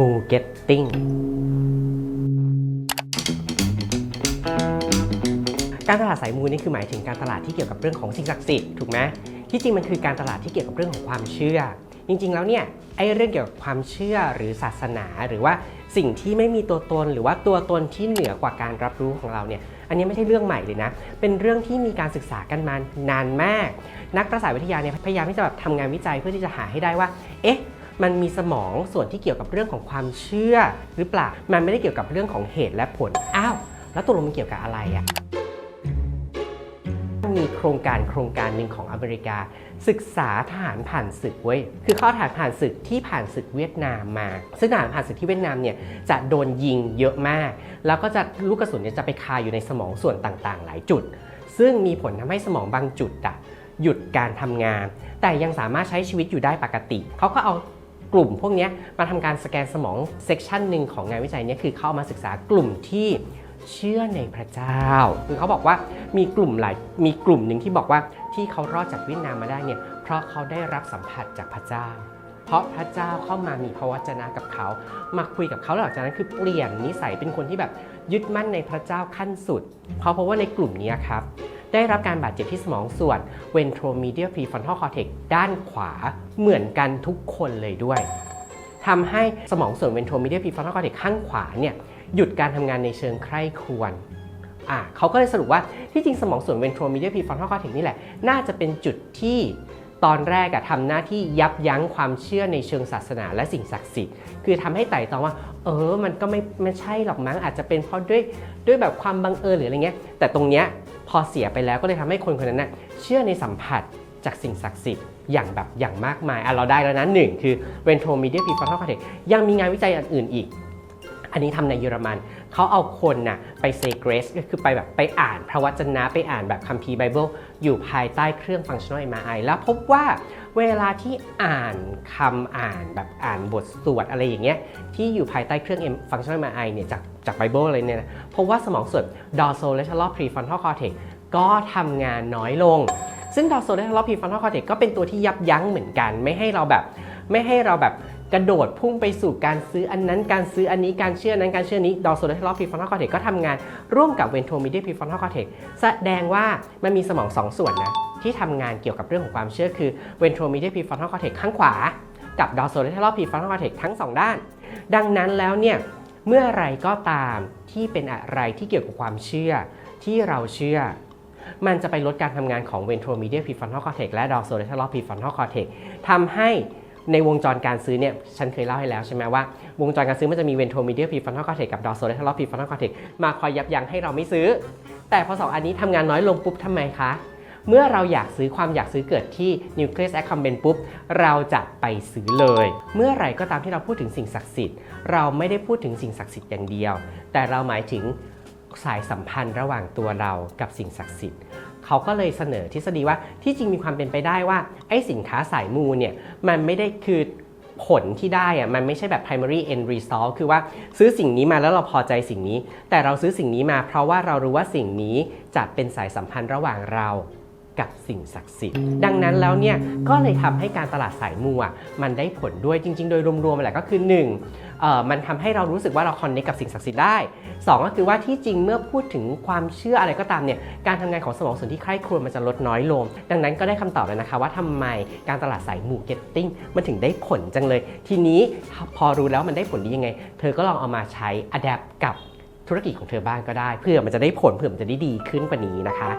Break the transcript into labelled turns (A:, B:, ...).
A: มูเก็ตติ้งการตลาดสายมูนี่คือหมายถึงการตลาดที่เกี่ยวกับเรื่องของสิ่งศักดิ์สิทธิ์ถูกไหมที่จริงมันคือการตลาดที่เกี่ยวกับเรื่องของความเชื่อ จริง ๆ แล้วเนี่ยไอ้เรื่องเกี่ยวกับความเชื่อหรือศาสนาหรือว่าสิ่งที่ไม่มีตัวตนหรือว่าตัวตนที่เหนือกว่าการรับรู้ของเราเนี่ยอันนี้ไม่ใช่เรื่องใหม่เลยนะ เป็นเรื่องที่มีการศึกษากันมานานมาก นักประสาทวิทยาเนี่ยพยายามที่จะแบบทำงานวิจัยเพื่อที่จะหาให้ได้ว่า เอ๊ะ มันมีสมองส่วนที่เกี่ยวกับเรื่องของความเชื่อหรือเปล่า มันไม่ได้เกี่ยวกับเรื่องของเหตุและผล อ้าว แล้วตกลงมันเกี่ยวกับอะไรอะมีโครงการโครงการหนึ่งของอเมริกา ศึกษาทหารผ่านศึกเว้ยคือข้าทหารผ่านศึกที่ผ่านศึกเวียดนามมา ซึ่งทหารผ่านศึกที่เวียดนามเนี่ยจะโดนยิงเยอะมาก แล้วก็จะลูกกระสุนเนี่ยจะไปคาอยู่ในสมองส่วนต่างๆ หลายจุด ซึ่งมีผลทำให้สมองบางจุดอะหยุดการทำงาน แต่ยังสามารถใช้ชีวิตอยู่ได้ปกติ เขาก็เอา กลุ่มพวกนี้มาทำการสแกนสมองเซกชันหนึ่งของงานวิจัยนี่ยคือเข้ามาศึกษากลุ่มที่เชื่อในพระเจ้า คือเขาบอกว่ามีกลุ่มหลายมีกลุ่มหนึ่งที่บอกว่าที่เขารอดจากเวียดนามมาได้เนี่ยเพราะเขาได้รับสัมผัสจากพระเจ้า เพราะพระเจ้าเข้ามามีพระวจนะกับเขา มาคุยกับเขาหลังจากนั้นคือเปลี่ยนนิสัยเป็นคนที่แบบยึดมั่นในพระเจ้าขั้นสุด เพราะเพราะว่าในกลุ่มนี้ครับ ได้รับการบาดเจ็บที่สมองส่วน ventromedial prefrontal cortex ด้านขวาเหมือนกันทุกคนเลยด้วยทำให้สมองส่วน ventromedial prefrontal cortex ข้างขวาเนี่ยหยุดการทำงานในเชิงใคร่ครวญอะเขาก็เลยสรุปว่าที่จริงสมองส่วน ventromedial prefrontal cortex นี่แหละ น่าจะเป็นจุดที่ตอนแรกอะทำหน้าที่ยับยั้งความเชื่อในเชิงศาสนาและสิ่งศักดิ์สิทธิ์ คือทำให้ไต่ตองว่า เออ มันก็ไม่ไม่ใช่หรอกมั้งอาจจะเป็นเพราะด้วยด้วยแบบความบังเอิญหรืออะไรเงี้ย แต่ตรงเนี้ย พอเสียไปแล้วก็เลยทำให้คนคนนั้นน่ะเชื่อในสัมผัสจากสิ่งศักดิ์สิทธิ์อย่างแบบอย่างมากมายอะเราได้แล้วนะหนึ่งคือ ventromedial prefrontal cortex ยังมีงานวิจัยอันอื่นอีก อันนี้ทำในเยอรมัน เขาเอาคนน่ะไปเซเกรสก็คือไปแบบไปอ่านพระวจนะไปอ่านแบบคัมภีร์ไบเบิลอยู่ภายใต้เครื่อง functional MRI แล้วพบว่าเวลาที่อ่านคำอ่านแบบอ่านบทสวดอะไรอย่างเงี้ยที่อยู่ภายใต้เครื่อง M- functional MRI เนี่ยจากจากไบเบิลอะไรเนี่ยนะพบว่าสมองส่วน dorsolateral prefrontal cortex ก็ทำงานน้อยลง ซึ่ง dorsolateral prefrontal cortex ก็เป็นตัวที่ยับยั้งเหมือนกัน ไม่ให้เราแบบไม่ให้เราแบบ กระโดดพุ่งไปสู่การซื้ออันนั้นการซื้ออันนี้การเชื่อนั้นการเชื่อนี้ dorsolateral prefrontal cortex ก็ทำงานร่วมกับ ventromedial prefrontal cortex แสดงว่ามันมีสมองสองส่วนนะที่ทำงานเกี่ยวกับเรื่องของความเชื่อคือ ventromedial prefrontal cortex ข้างขวา กับ dorsolateral prefrontal cortex ทั้งสองด้าน ดังนั้นแล้วเนี่ยเมื่อไรก็ตามที่เป็นอะไรที่เกี่ยวกับความเชื่อที่เราเชื่อ มันจะไปลดการทำงานของ ventromedial prefrontal cortex และ dorsolateral prefrontal cortex ทำให้ ในวงจรการซื้อเนี่ยฉันเคยเล่าให้แล้วใช่ไหมว่า วงจรการซื้อมันจะมี ventromedial prefrontal cortex กับ dorsolateral prefrontal cortex มาคอยยับยั้งให้เราไม่ซื้อ แต่พอสองอันนี้ทำงานน้อยลงปุ๊บทำไมคะ เมื่อเราอยากซื้อความอยากซื้อเกิดที่ nucleus accumbens ปุ๊บ เราจะไปซื้อเลย เมื่อไหร่ก็ตามที่เราพูดถึงสิ่งศักดิ์สิทธิ์ เราไม่ได้พูดถึงสิ่งศักดิ์สิทธิ์อย่างเดียว แต่เราหมายถึงสายสัมพันธ์ระหว่างตัวเรากับสิ่งศักดิ์สิทธิ์ เขาก็เลยเสนอทฤษฎีว่าที่จริงมีความเป็นไปได้ว่าไอ้สินค้าสายมูเนี่ยมันไม่ได้คือผลที่ได้อะมันไม่ใช่แบบ primary end result คือว่าซื้อสิ่งนี้มาแล้วเราพอใจสิ่งนี้ แต่เราซื้อสิ่งนี้มาเพราะว่าเรารู้ว่าสิ่งนี้จะเป็นสายสัมพันธ์ระหว่างเรา กับสิ่งศักดิ์สิทธิ์ ดังนั้นแล้วเนี่ยก็เลยทำให้การตลาดสายมูอะมันได้ผลด้วยจริง ๆ โดยรวมๆแหละก็คือ 1. เอ่อมันทำให้เรารู้สึกว่าเราคอนเนคกับสิ่งศักดิ์สิทธิ์ได้ 2 ก็คือว่าที่จริงเมื่อพูดถึงความเชื่ออะไรก็ตามเนี่ยการทำงานของสมองส่วนที่ใคร่ครวญมันจะลดน้อยลง ดังนั้นก็ได้คำตอบแล้วนะคะว่าทำไมการตลาดสายมูเก็ตติ้งมันถึงได้ผลจังเลย ทีนี้พอรู้แล้วมันได้ผลดียังไง เธอก็ลองเอามาใช้อัดแอปกับธุรกิจของเธอบ้างก็ได้ เพื่อมันจะได้ผลเพื่อมันจะได้ดีขึ้นกว่านี้นะคะ